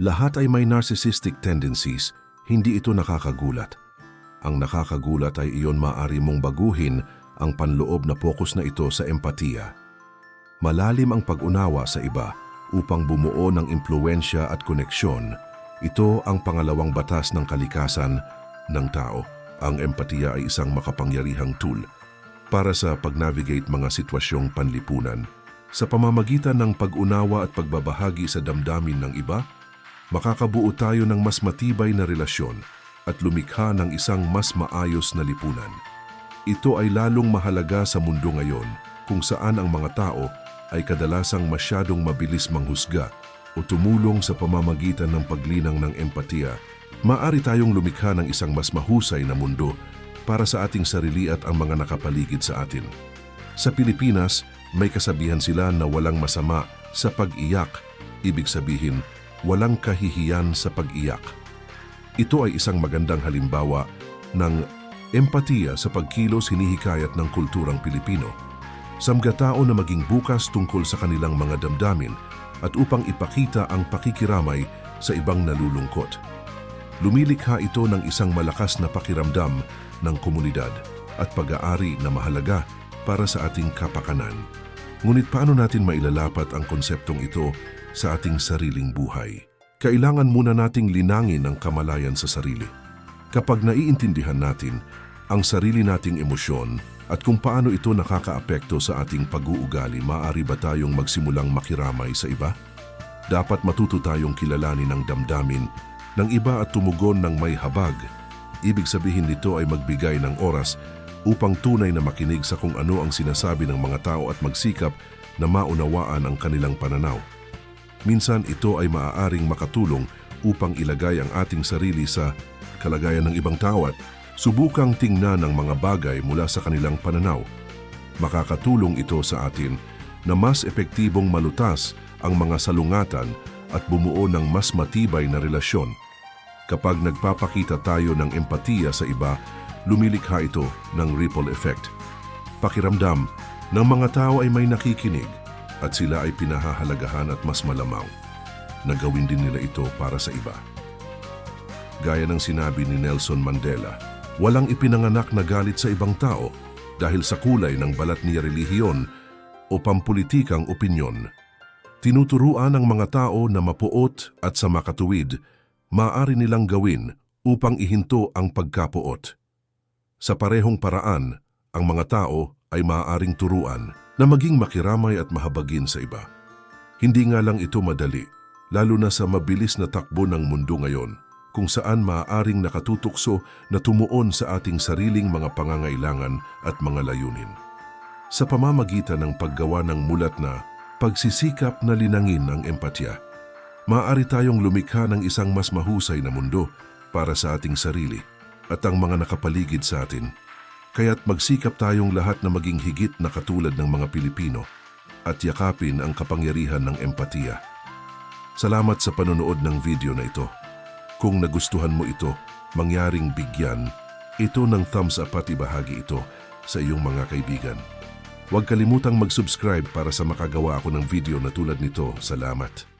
Lahat ay may narcissistic tendencies, hindi ito nakakagulat. Ang nakakagulat ay iyon maaari mong baguhin ang panloob na focus na ito sa empatiya. Malalim ang pag-unawa sa iba upang bumuo ng impluensya at koneksyon. Ito ang pangalawang batas ng kalikasan ng tao. Ang empatiya ay isang makapangyarihang tool para sa pag-navigate mga sitwasyong panlipunan. Sa pamamagitan ng pag-unawa at pagbabahagi sa damdamin ng iba, makakabuo tayo ng mas matibay na relasyon at lumikha ng isang mas maayos na lipunan. Ito ay lalong mahalaga sa mundo ngayon kung saan ang mga tao ay kadalasang masyadong mabilis manghusga o tumulong sa pamamagitan ng paglinang ng empatiya. Maari tayong lumikha ng isang mas mahusay na mundo para sa ating sarili at ang mga nakapaligid sa atin. Sa Pilipinas, may kasabihan sila na walang masama sa pag-iyak. Ibig sabihin, walang kahihiyan sa pag-iyak. Ito ay isang magandang halimbawa ng empatiya sa pagkilos hinihikayat ng kulturang Pilipino. Samgatao na maging bukas tungkol sa kanilang mga damdamin at upang ipakita ang pakikiramay sa ibang nalulungkot. Lumilikha ito ng isang malakas na pakiramdam ng komunidad at pag-aari na mahalaga para sa ating kapakanan. Ngunit paano natin mailalapat ang konseptong ito sa ating sariling buhay? Kailangan muna nating linangin ang kamalayan sa sarili. Kapag naiintindihan natin ang sarili nating emosyon at kung paano ito nakakaapekto sa ating pag-uugali, maaari ba tayong magsimulang makiramay sa iba? Dapat matuto tayong kilalanin ang damdamin ng iba at tumugon ng may habag. Ibig sabihin nito ay magbigay ng oras upang tunay na makinig sa kung ano ang sinasabi ng mga tao at magsikap na maunawaan ang kanilang pananaw. Minsan ito ay maaaring makatulong upang ilagay ang ating sarili sa kalagayan ng ibang tao at subukang tingnan ang mga bagay mula sa kanilang pananaw. Makakatulong ito sa atin na mas epektibong malutas ang mga salungatan at bumuo ng mas matibay na relasyon. Kapag nagpapakita tayo ng empatiya sa iba, lumilikha ito ng ripple effect. Pakiramdam ng mga tao ay may nakikinig at sila ay pinahahalagahan at mas malamang na gawin din nila ito para sa iba. Gaya ng sinabi ni Nelson Mandela, walang ipinanganak na galit sa ibang tao dahil sa kulay ng balat niya relihiyon o pampulitikang opinyon. Tinuturuan ng mga tao na mapuot at sa makatuwid, maaari nilang gawin upang ihinto ang pagkapuot. Sa parehong paraan, ang mga tao ay maaaring turuan na maging makiramay at mahabagin sa iba. Hindi nga lang ito madali, lalo na sa mabilis na takbo ng mundo ngayon, kung saan maaaring nakatutukso na tumuon sa ating sariling mga pangangailangan at mga layunin. Sa pamamagitan ng paggawa ng mulat na pagsisikap na linangin ang empatya, maaari tayong lumikha ng isang mas mahusay na mundo para sa ating sarili at ang mga nakapaligid sa atin. Kaya't magsikap tayong lahat na maging higit na katulad ng mga Pilipino at yakapin ang kapangyarihan ng empatiya. Salamat sa panonood ng video na ito. Kung nagustuhan mo ito, mangyaring bigyan ito ng thumbs up at ibahagi ito sa iyong mga kaibigan. Huwag kalimutang mag-subscribe para sa makagawa ako ng video na tulad nito. Salamat.